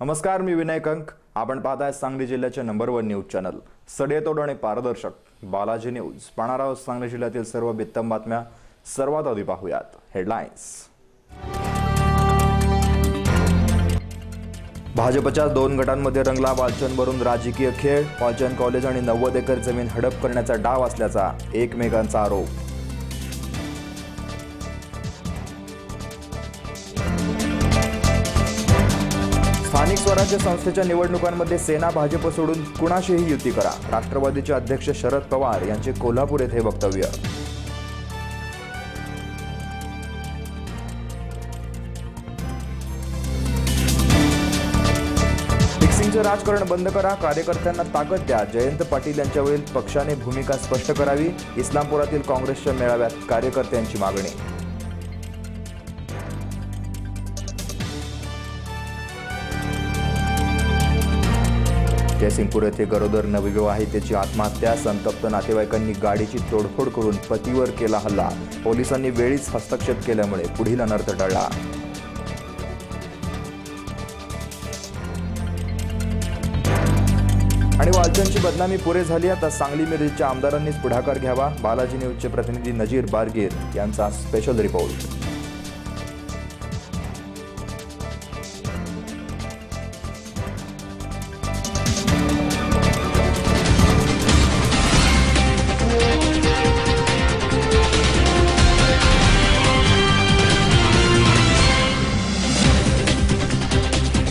नमस्कार मी विनय कंक. आपण पाहताय सांगली जिल्ह्याचे नंबर वन न्यूज चॅनल सडेतोड आणि पारदर्शक. बालाजी न्यूज पाहणार आहोत सांगली जिल्ह्यातील सर्व बित्तम बातम्या. सर्वात आधी पाहूयात हेडलाईन्स भाजपच्या दोन गटांमध्ये रंगला वालचंदवरून राजकीय खेळ. वालचन कॉलेज आणि नव्वद एकर जमीन हडप करण्याचा डाव असल्याचा एकमेकांचा आरोप. स्थानिक स्वराज्य संस्थेच्या निवडणुकांमध्ये सेना भाजप सोडून कुणाशीही युती करा. राष्ट्रवादीचे अध्यक्ष शरद पवार यांचे कोल्हापूर येथे वक्तव्य. फिक्सिंगचं राजकारण बंद करा कार्यकर्त्यांना ताकद द्या. जयंत पाटील यांच्यावरील पक्षाने भूमिका स्पष्ट करावी. इस्लामपुरातील काँग्रेसच्या मेळाव्यात कार्यकर्त्यांची मागणी. जयसिंगपूर येथे गरोदर नवविवाहितेची आत्महत्या. संतप्त नातेवाईकांनी गाडीची तोडफोड करून पतीवर केला हल्ला. पोलिसांनी वेळीच हस्तक्षेप केल्यामुळे पुढील अनर्थ टळला. आणि वालचंदची बदनामी पुरे झाली. आता सांगली मिरजच्या आमदारांनीच पुढाकार घ्यावा. बालाजी न्यूजचे प्रतिनिधी नजीर बारगीर यांचा स्पेशल रिपोर्ट